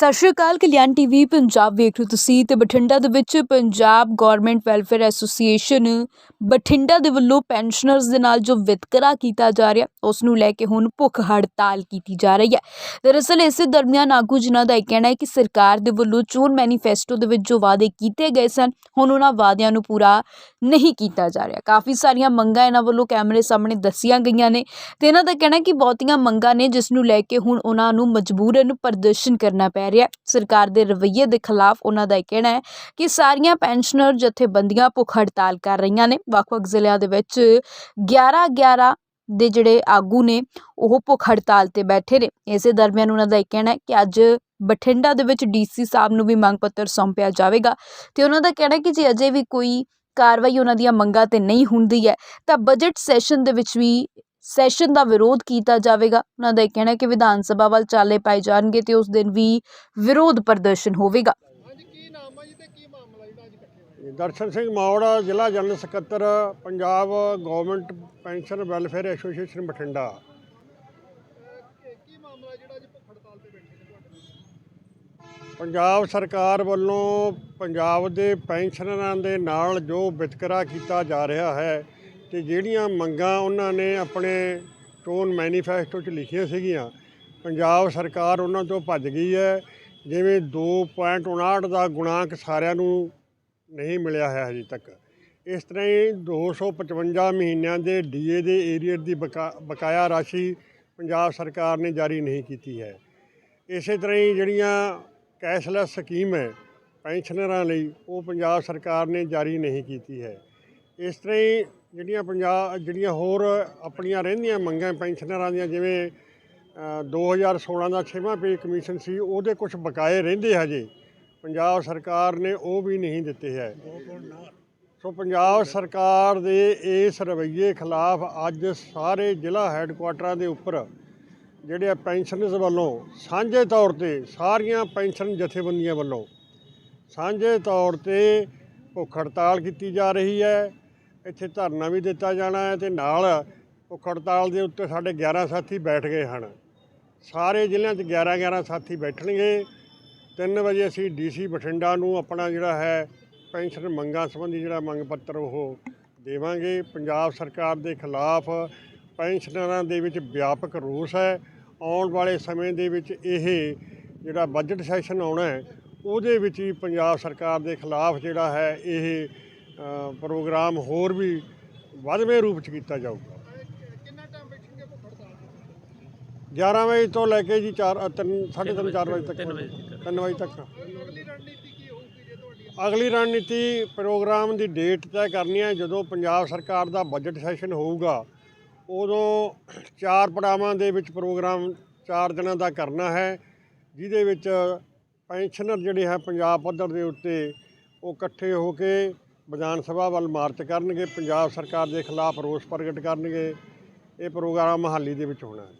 ਸਤਿ ਸ਼੍ਰੀ ਅਕਾਲ, ਕਲਿਆਣ ਟੀਵੀ, ਪੰਜਾਬ ਵੇਖ ਰਹੇ ਹੋ ਤੁਸੀਂ ਤੇ ਬਠਿੰਡਾ ਦੇ ਵਿੱਚ Punjab government welfare association Bathinda ਦੇ ਵੱਲੋਂ ਪੈਨਸ਼ਨਰਸ ਦੇ ਨਾਲ ਜੋ ਵਿਤਕਰਾ ਕੀਤਾ ਜਾ ਰਿਹਾ, ਉਸ ਨੂੰ ਲੈ ਕੇ ਹੁਣ ਭੁੱਖ ਹੜਤਾਲ ਕੀਤੀ ਜਾ ਰਹੀ ਹੈ। ਦਰਅਸਲ ਇਸੇ ਦਰਮਿਆਨ ਆਗੂ ਜਿਨ੍ਹਾਂ ਦਾ ਇਹ ਕਹਿਣਾ ਹੈ ਕਿ ਸਰਕਾਰ ਦੇ ਵੱਲੋਂ ਚੋਣ ਮੈਨੀਫੈਸਟੋ ਦੇ ਵਿੱਚ ਜੋ ਵਾਅਦੇ ਕੀਤੇ ਗਏ ਸਨ, ਹੁਣ ਉਹਨਾਂ ਵਾਅਦਿਆਂ ਨੂੰ ਪੂਰਾ ਨਹੀਂ ਕੀਤਾ ਜਾ ਰਿਹਾ। ਕਾਫੀ ਸਾਰੀਆਂ ਮੰਗਾਂ ਇਹਨਾਂ ਵੱਲੋਂ ਕੈਮਰੇ ਸਾਹਮਣੇ ਦੱਸੀਆਂ ਗਈਆਂ ਨੇ ਤੇ ਇਹਨਾਂ ਦਾ ਕਹਿਣਾ ਕਿ ਬਹੁਤੀਆਂ ਮੰਗਾਂ ਨੇ ਜਿਸ ਨੂੰ ਲੈ ਕੇ ਹੁਣ ਉਹਨਾਂ ਨੂੰ ਮਜਬੂਰਨ ਪ੍ਰਦਰਸ਼ਨ ਕਰਨਾ ਪੈ ਰਿਹਾ ਸਰਕਾਰ ਦੇ ਰਵੱਈਏ ਦੇ ਖਿਲਾਫ ਉਹਨਾਂ ਦਾ ਇਹ ਕਹਿਣਾ ਹੈ ਕਿ ਸਾਰੀਆਂ ਪੈਨਸ਼ਨਰ ਜਥੇਬੰਦੀਆਂ ਭੁੱਖ ਹੜਤਾਲ ਕਰ ਰਹੀਆਂ ਨੇ। ਵੱਖ-ਵੱਖ ਜ਼ਿਲ੍ਹਿਆਂ ਦੇ ਵਿੱਚ 11-11 ਦੇ ਜਿਹੜੇ ਆਗੂ ਨੇ, ਉਹ ਭੁੱਖ ਹੜਤਾਲ ਤੇ ਬੈਠੇ ਨੇ। ਇਸੇ ਦਰਮਿਆਨ ਉਹਨਾਂ ਦਾ ਇਹ ਕਹਿਣਾ ਹੈ ਕਿ ਅੱਜ ਬਠਿੰਡਾ ਦੇ ਵਿੱਚ ਡੀਸੀ ਸਾਹਿਬ ਨੂੰ ਵੀ ਮੰਗ ਪੱਤਰ ਸੌਂਪਿਆ ਜਾਵੇਗਾ। ਤੇ ਉਹਨਾਂ ਦਾ ਕਹਿਣਾ ਹੈ ਕਿ ਜੇ ਅਜੇ ਵੀ ਕੋਈ ਕਾਰਵਾਈ ਉਹਨਾਂ ਦੀਆਂ ਮੰਗਾਂ ਤੇ ਨਹੀਂ ਹੁੰਦੀ ਹੈ, ਤਾਂ ਬਜਟ ਸੈਸ਼ਨ ਦੇ ਵਿੱਚ ਵੀ ਸੈਸ਼ਨ ਦਾ ਵਿਰੋਧ ਕੀਤਾ ਜਾਵੇਗਾ। ਉਹਨਾਂ ਦਾ ਇਹ ਕਹਿਣਾ ਹੈ ਕਿ ਵਿਧਾਨ ਸਭਾ ਵੱਲ ਚਾਲੇ ਪਾਏ ਜਾਣਗੇ ਤੇ ਉਸ ਦਿਨ ਵੀ ਵਿਰੋਧ ਪ੍ਰਦਰਸ਼ਨ ਹੋਵੇਗਾ। ਹਾਂਜੀ ਕੀ ਨਾਮ ਆ ਜੀ ਤੇ ਕੀ ਮਾਮਲਾ ਜਿਹੜਾ ਅੱਜ ਇਕੱਠੇ ਹੋਇਆ? ਦਰਸ਼ਨ ਸਿੰਘ ਮੌੜ ਜ਼ਿਲ੍ਹਾ ਜਨਰਲ ਸਕੱਤਰ Punjab government pension welfare association Bathinda. ਇਹ ਕੀ ਮਾਮਲਾ ਜਿਹੜਾ ਅੱਜ ਭੁੱਖ ਹੜਤਾਲ ਤੇ ਬੈਠੇ ਨੇ ਤੁਹਾਡੇ ਪੰਜਾਬ ਸਰਕਾਰ ਵੱਲੋਂ ਪੰਜਾਬ ਦੇ ਪੈਨਸ਼ਨਰਾਂ ਦੇ ਨਾਲ ਜੋ ਵਿਤਕਰਾ ਕੀਤਾ ਜਾ ਰਿਹਾ ਹੈ ਤੇ ਜਿਹੜੀਆਂ ਮੰਗਾਂ ਉਹਨਾਂ ਨੇ ਆਪਣੇ ਚੋਣ ਮੈਨੀਫੈਸਟੋ 'ਚ ਲਿਖੀਆਂ ਸੀਗੀਆਂ, ਪੰਜਾਬ ਸਰਕਾਰ ਉਹਨਾਂ ਤੋਂ ਭੱਜ ਗਈ ਹੈ, ਜਿਵੇਂ 2.59 ਦਾ ਗੁਣਾਂਕ ਸਾਰਿਆਂ ਨੂੰ ਨਹੀਂ ਮਿਲਿਆ ਹੈ ਹਜੇ ਤੱਕ। ਇਸ ਤਰ੍ਹਾਂ ਹੀ 255 ਮਹੀਨਿਆਂ ਦੇ ਡੀਏ ਦੇ ਏਰੀਅਰ ਦੀ ਬਕਾ- ਬਕਾਇਆ ਰਾਸ਼ੀ ਪੰਜਾਬ ਸਰਕਾਰ ਨੇ ਜਾਰੀ ਨਹੀਂ ਕੀਤੀ ਹੈ। ਇਸੇ ਤਰ੍ਹਾਂ ਹੀ ਜਿਹੜੀਆਂ ਕੈਸ਼ਲੈਸ ਸਕੀਮ ਹੈ ਪੈਨਸ਼ਨਰਾਂ ਲਈ, ਉਹ ਪੰਜਾਬ ਸਰਕਾਰ ਨੇ ਜਾਰੀ ਨਹੀਂ ਕੀਤੀ ਹੈ। ਇਸ ਤਰ੍ਹਾਂ ਹੀ ਜਿਹੜੀਆਂ ਪੰਜਾਬ ਜਿਹੜੀਆਂ ਹੋਰ ਆਪਣੀਆਂ ਰਹਿੰਦੀਆਂ ਮੰਗਾਂ ਪੈਨਸ਼ਨਰਾਂ ਦੀਆਂ ਜਿਵੇਂ ਅ, 2016 ਦਾ 6ਵਾਂ ਪੇ ਕਮਿਸ਼ਨ ਸੀ ਉਹਦੇ ਕੁਝ ਬਕਾਏ ਰਹਿੰਦੇ ਹਜੇ। ਪੰਜਾਬ ਸਰਕਾਰ ਨੇ ਉਹ ਵੀ ਨਹੀਂ ਦਿੱਤੇ ਹੈ। ਸੋ ਪੰਜਾਬ ਸਰਕਾਰ ਦੇ ਇਸ ਰਵੱਈਏ ਖਿਲਾਫ ਅੱਜ ਸਾਰੇ ਜ਼ਿਲ੍ਹਾ ਹੈੱਡਕੁਆਟਰਾਂ ਦੇ ਉੱਪਰ ਜਿਹੜੇ ਪੈਨਸ਼ਨਰਸ ਵੱਲੋਂ ਸਾਂਝੇ ਤੌਰ ਤੇ ਸਾਰੀਆਂ ਪੈਨਸ਼ਨ ਜਥੇਬੰਦੀਆਂ ਵੱਲੋਂ ਸਾਂਝੇ ਤੌਰ ਤੇ ਭੁੱਖ ਹੜਤਾਲ ਕੀਤੀ ਜਾ ਰਹੀ ਹੈ। ਇੱਥੇ ਧਰਨਾ ਵੀ ਦਿੱਤਾ ਜਾਣਾ ਹੈ ਤੇ ਨਾਲ ਭੁੱਖ ਹੜਤਾਲ ਦੇ ਉੱਤੇ ਸਾਡੇ 11 ਸਾਥੀ ਬੈਠ ਗਏ ਹਨ। ਸਾਰੇ ਜ਼ਿਲ੍ਹਿਆਂ 'ਚ 11 11 ਸਾਥੀ ਬੈਠਣਗੇ। 3 ਵਜੇ ਅਸੀਂ ਡੀਸੀ ਬਠਿੰਡਾ ਨੂੰ ਆਪਣਾ ਜਿਹੜਾ ਹੈ ਪੈਨਸ਼ਨ ਮੰਗਾਂ ਸੰਬੰਧੀ ਜਿਹੜਾ ਮੰਗ ਪੱਤਰ ਉਹ ਦੇਵਾਂਗੇ। ਪੰਜਾਬ ਸਰਕਾਰ ਦੇ ਖਿਲਾਫ ਪੈਨਸ਼ਨਰਾਂ ਦੇ ਵਿੱਚ ਵਿਆਪਕ ਰੋਸ ਹੈ। ਆਉਣ ਵਾਲੇ ਸਮੇਂ ਦੇ ਵਿੱਚ ਇਹ ਜਿਹੜਾ ਬਜਟ ਸੈਸ਼ਨ ਆਉਣਾ ਹੈ, ਉਹਦੇ ਵਿੱਚ ਵੀ ਪੰਜਾਬ ਸਰਕਾਰ ਦੇ ਖਿਲਾਫ ਜਿਹੜਾ ਹੈ ਇਹ ਪ੍ਰੋਗਰਾਮ ਹੋਰ ਵੀ ਵਧਵੇਂ ਰੂਪ ਚ ਕੀਤਾ ਜਾਊਗਾ। ਕਿੰਨਾ ਟਾਈਮ ਬੈਠਣਗੇ ਭੁੱਖ ਹੜਤਾਲ ਤੇ 11 ਵਜੇ ਤੋਂ ਲੈ ਕੇ ਜੀ 4 3 3:30 4 ਵਜੇ ਤੱਕ। 3 ਵਜੇ ਤੱਕ। ਅਗਲੀ ਰਣਨੀਤੀ ਕੀ ਹੋਊਗੀ ਜੇ ਤੁਹਾਡੀ ਅਗਲੀ ਰਣਨੀਤੀ ਪ੍ਰੋਗਰਾਮ ਦੀ ਡੇਟ ਤੈਅ ਕਰਨੀ ਹੈ। ਜਦੋਂ ਪੰਜਾਬ ਸਰਕਾਰ ਦਾ ਬਜਟ ਸੈਸ਼ਨ ਹੋਊਗਾ ਉਦੋਂ ਚਾਰ ਪੜਾਵਾਂ ਦੇ ਵਿੱਚ ਪ੍ਰੋਗਰਾਮ ਚਾਰ ਦਿਨਾਂ ਦਾ ਕਰਨਾ ਹੈ ਜਿਹਦੇ ਵਿੱਚ ਪੈਨਸ਼ਨਰ ਜਿਹੜੇ ਹੈ ਪੰਜਾਬ ਪੱਧਰ ਦੇ ਉੱਤੇ ਉਹ ਇਕੱਠੇ ਹੋ ਕੇ ਵਿਧਾਨ ਸਭਾ ਵੱਲ ਮਾਰਚ ਕਰਨਗੇ, ਪੰਜਾਬ ਸਰਕਾਰ ਦੇ ਖਿਲਾਫ ਰੋਸ ਪ੍ਰਗਟ ਕਰਨਗੇ, ਇਹ ਪ੍ਰੋਗਰਾਮ ਮਹਾਲੀ ਦੇ ਵਿੱਚ ਹੋਣਾ ਹੈ।